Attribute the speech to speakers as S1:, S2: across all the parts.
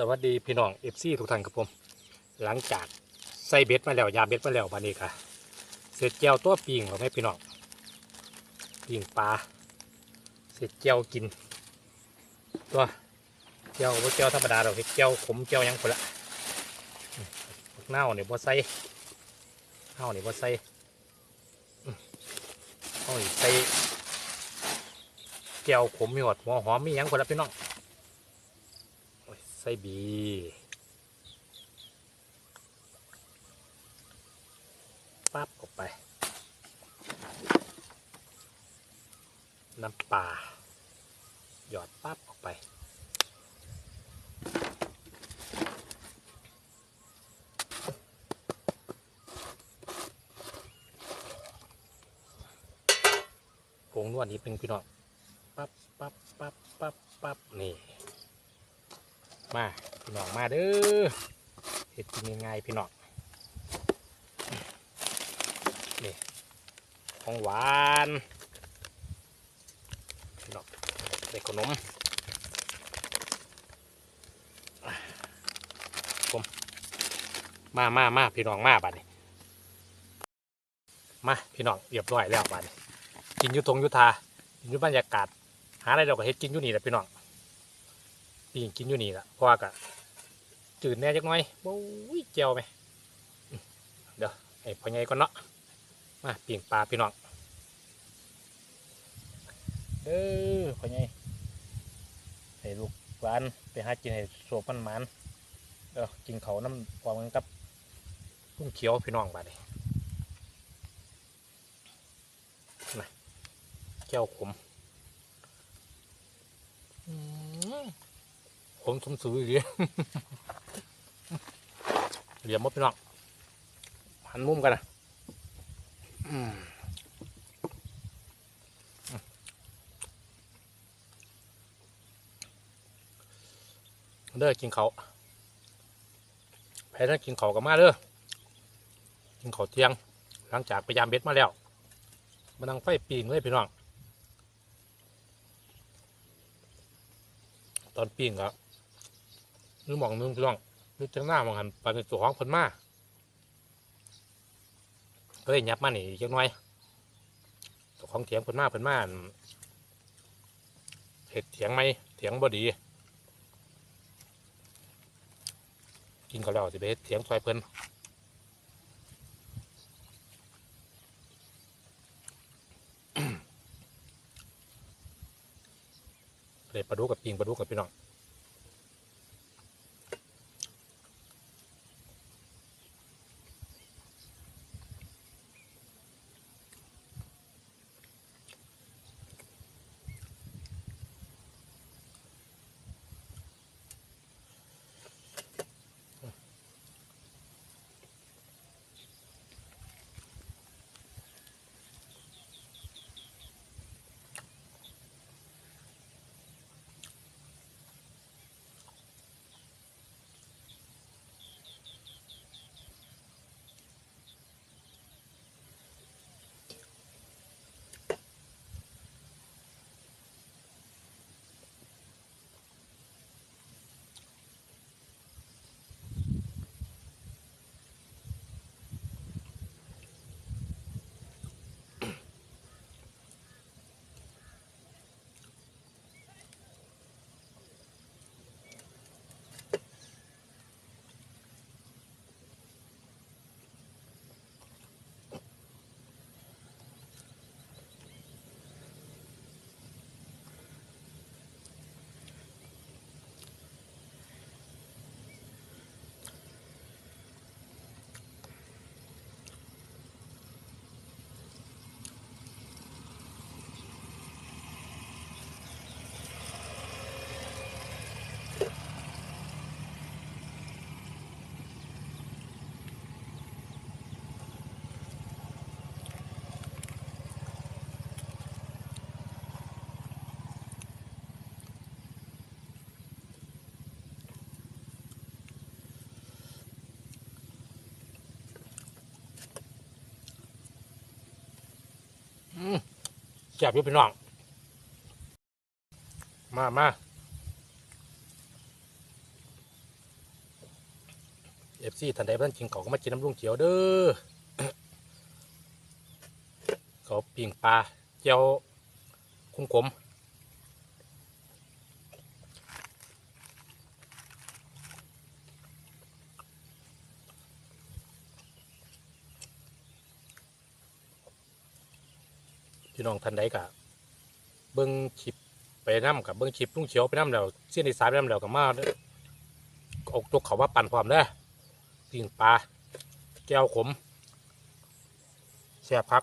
S1: สวัสดีพี่น้องเอฟซีทุกท่านครับผม หลังจากใส่เบ็ดมาแล้วยาเบ็ดมาแล้ววันนี้ค่ะ เสร็จเจียวตัวปิงหรือไม่พี่น้องปิงปลาเสร็จเจียวกิน ตัวเจียวบ่เจียวธรรมดาเราเจียวขมเจียวยังคนละเน่าเนี่ยบ่ใส่เน่าเนี่ยบ่ใส่เอานี่ใส่เจียวขมมีหอดหัวหอมมียังคนละพี่น้อง ส้บี ปั๊บออกไป น้ำปลาหยอดปั๊บออกไป ผงนวดนี้เป็นพี่น้องปั๊บปั๊บปั๊บปั๊บปั๊บนี่ มาพี่น้องมาเด้อเห็ดกินง่ายๆพี่น้องนี่ของหวานพี่น้องได้ขนมผมมามามาพี่น้องมาบัดนี้มาพี่น้องเรียบร้อยแล้วบัดนี้กินยุทงยุทากินยุบรรยากาศหาอะไรเราก็เฮ็ดกินอยู่นี่แหละพี่น้อง ปีงกินอยู่นี่ละเพราะว่ากะจืดแน่จักหน่อยโอ้ยเจียวไหมเดี๋ยวไอ้พ่อใหญ่ก่อนเนาะมาปีงปลาพี่น้องเด้อพ่อใหญ่ให้ลูกหลานไปหากินให้สวบมันหมันเออกินเขาน้ำพร้อมกันกับพุ่งเขียวพี่น้องบาดนี้มาแก้วขมอืม ผมสมซื้ออีกเหลี่ยมมดพี่น้องหันมุมกันนะอืมเด้อกินเขาแพ้ถ้านกินเขาวก็มาเด้อกินเขาเทียง หลังจากไปยามเบ็ดมาแล้วมานั่งไฟปีงเลยพี่น้องตอนปีงก็ นึกมองนึงพี่น้องนึกจังหน้ามองหันไปในตัวของคนมาก็เลยยับมาหนีจังหน่อยตัวของเถียงคนมาเพิ่นมาเห็ดเถียงไหมเถียงบ่ดี กินก็แล้วสิไปเฮ็ดเถียงซอยเพิ่นเลยปลาดุกับปิงปลาดุกกับพี่น้อง แซ่บยุบพี่น้อง มามาเอฟซีทันใดท่านริงเขาก็มากินน้ำรุ่งเขียวเด้อเขาปิ่งปลาเจียวคุ้มขม พี่น้องทันใดกะเบิ้งชิปไปน้ำกับเบิ้งชิปลุงเขียวไปน้ำแล้วเส้นอีสายไปน้ำแล้วกับมาเอเอกตัวเขาว่าปั่นความเด้อปิ่งปลาแก้วขมแซ่บครั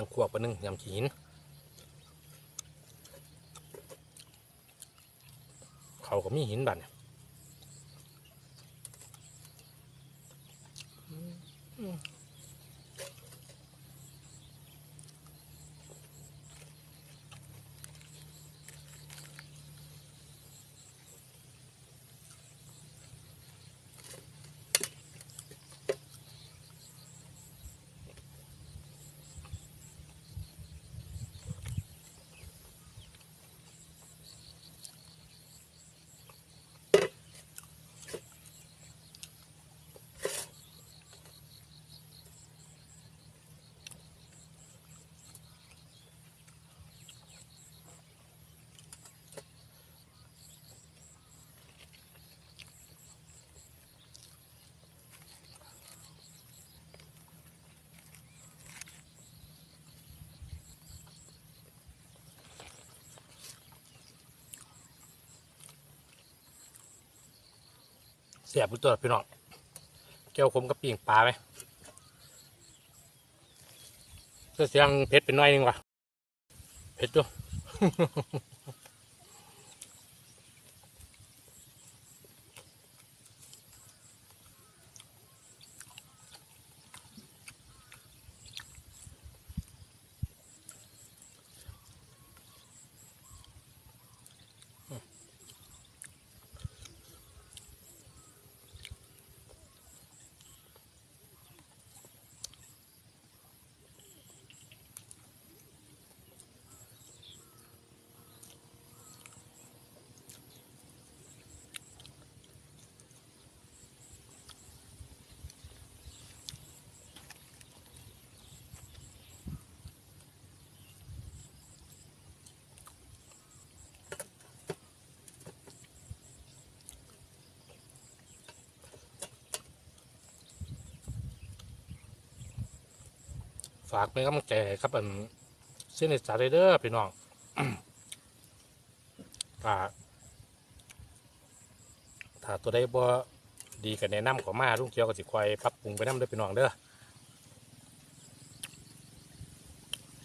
S1: างขวบปหนึงยำขีหินเขาก็มีหินบัดเนี่ย เสียบตัวพี่น้องแก้วคมกับปีงปลาไหมเสื้อเสียงเผ็ดเป็นหน้อยหนึงว่ะเผ็ดด้วย ฝากเป็นกำลังใจครับอันเส้นในสาเด้อพี่น้องฝาถ้าตัวใดบ่ดีก็แนะนำขอมาลุงเกียวก็สิคอยปรับปรุงไปนำเด้อพี่น้องเด้อ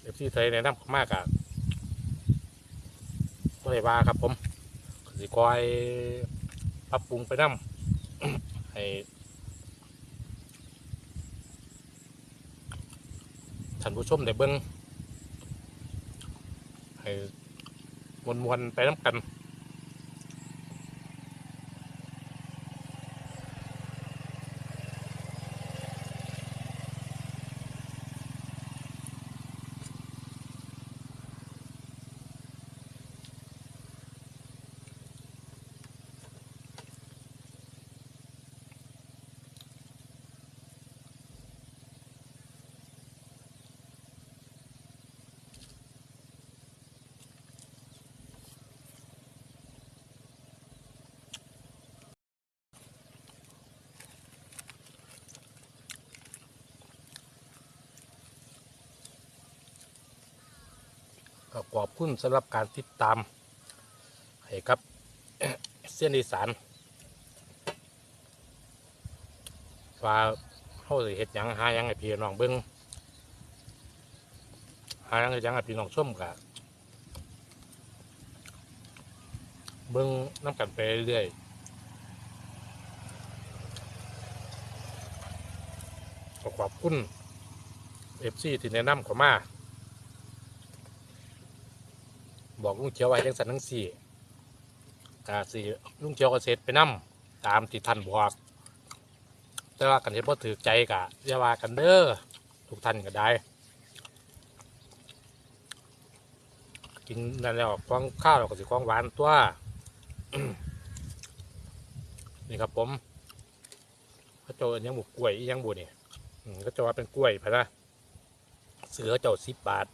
S1: เอฟซีไทยแนะนำขอมากอะก็ได้ว่าครับผมสิคอยปรับปรุงไปนำให้ ท่านผู้ชมได้เบิ้งให้มวนๆไปน้ำกัน ก็ขอบคุณสำหรับการติดตามให้ครับเส้นอีสานว่าเขาสิเฮ็ดหยังหาหยังให้พี่น้องเบิ่งหาหยังให้หยังให้พี่น้องชมกะเบิ่งน้ำกันไปเรื่อยๆก็ขอบคุณเอฟซีที่แนะนำเขามา บอกลุงเขียวไว้จังสันทั้งสี่กาสิลุงเขียวก็เสร็จไปนํตามที่ท่านบอกแต่ว่ากันที่พอถือใจกะอย่าว่ากันเด้อทุกท่านก็ได้ กินนั่นแล้วฟองข้าวแล้วก็สิของหวานตัวนี่ครับผมเขาเจ้าอันยังบุกกล้วยยังบุนี่อืมเขาเจ้าว่าเป็นกล้วยพะนะเสือเจ้าสิบบาท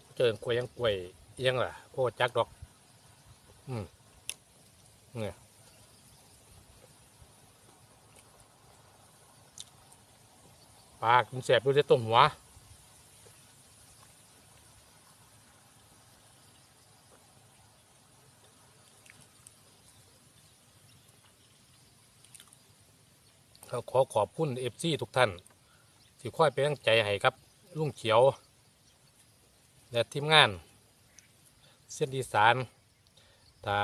S1: เขาเจอกล้วยยังกล้วย ยังล่ะพวกจักดอก อืมเนี่ยปลากินแสบด้วยต้มหัวก็ขอขอบคุณเอฟซีทุกท่าน ที่ค่อยเป็นกำลังใจให้ครับ ลุงเขียว และทีมงาน เส้นดีสารถ้า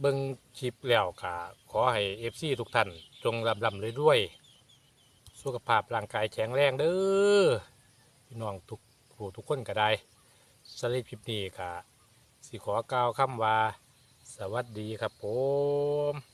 S1: เบิ้งคลิปแล้วก็ขอให้เอฟซีทุกท่าน จงลำลำเลยด้วยๆสุขภาพร่างกายแข็งแรงเด้อพี่น้องทุกผู้ทุกคนก็ได้สลิปคลิปนี้ค่ะ สิขอกล่าวคำว่า สวัสดีครับผม